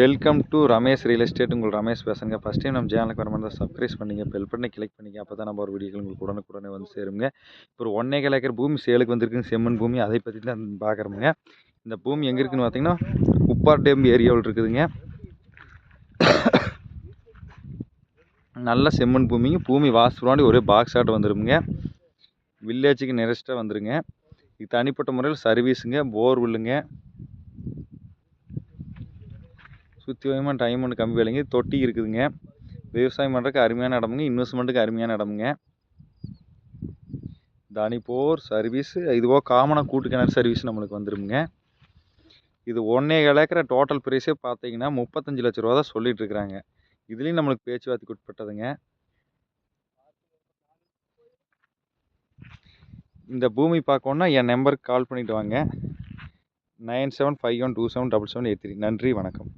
Welcome to Ramesh real estate உங்கள் ரமேஷ் பேசுங்க first time நம்ம சேனலுக்கு வர மாதிரி சப்ஸ்கிரைப் பண்ணிங்க. பெல் பண்ணி கிளிக் பண்ணிங்க. அப்போ தான் நம்ம ஒரு வீடியோக்கள் உங்களுக்கு உடனுக்குடனே வந்து சேருங்க. இப்போ ஒரு ஒன்னே கால் ஏக்கர் பூமி சேலுக்கு வந்திருக்குங்க. செம்மண் பூமி. அதை பற்றி தான் பார்க்குறோமுங்க இந்த பூமி எங்கே இருக்குன்னு பார்த்தீங்கன்னா உப்பார் டேம் ஏரியாவில் இருக்குதுங்க. நல்ல செம்மண் பூமிங்க. பூமி வாசுவாண்டி ஒரே பாக்ஸ் ஆட்டம் வந்துருமுங்க. வில்லேஜுக்கு நியரஸ்ட்டாக வந்துருங்க. இது தனிப்பட்ட முறையில் சர்வீஸுங்க போர்வெல்லுங்க சுற்றி வயமாக டைமண்ட் கம்பி வேலைங்க. தொட்டி இருக்குதுங்க. விவசாயம் பண்ணுறதுக்கு அருமையான இடமுங்க. இன்வெஸ்ட்மெண்ட்டுக்கு அருமையான இடமுங்க. தனி போர் சர்வீஸ் இதுவோ காமனாக கூட்டு கிணறு சர்வீஸ் நம்மளுக்கு வந்துடுங்க இது ஒன்றே ஏக்கரை டோட்டல் ப்ரைஸே பார்த்தீங்கன்னா முப்பத்தஞ்சு லட்ச ரூபா தான் சொல்லிட்டு இருக்கிறாங்க இதுலேயும் நம்மளுக்கு பேச்சுவார்த்தைக்கு உட்பட்டதுங்க. இந்த பூமி பார்க்கணுன்னா என் நம்பருக்கு கால் பண்ணிவிட்டு வாங்க. Nine seven five one two seven double seven eight three. நன்றி வணக்கம்.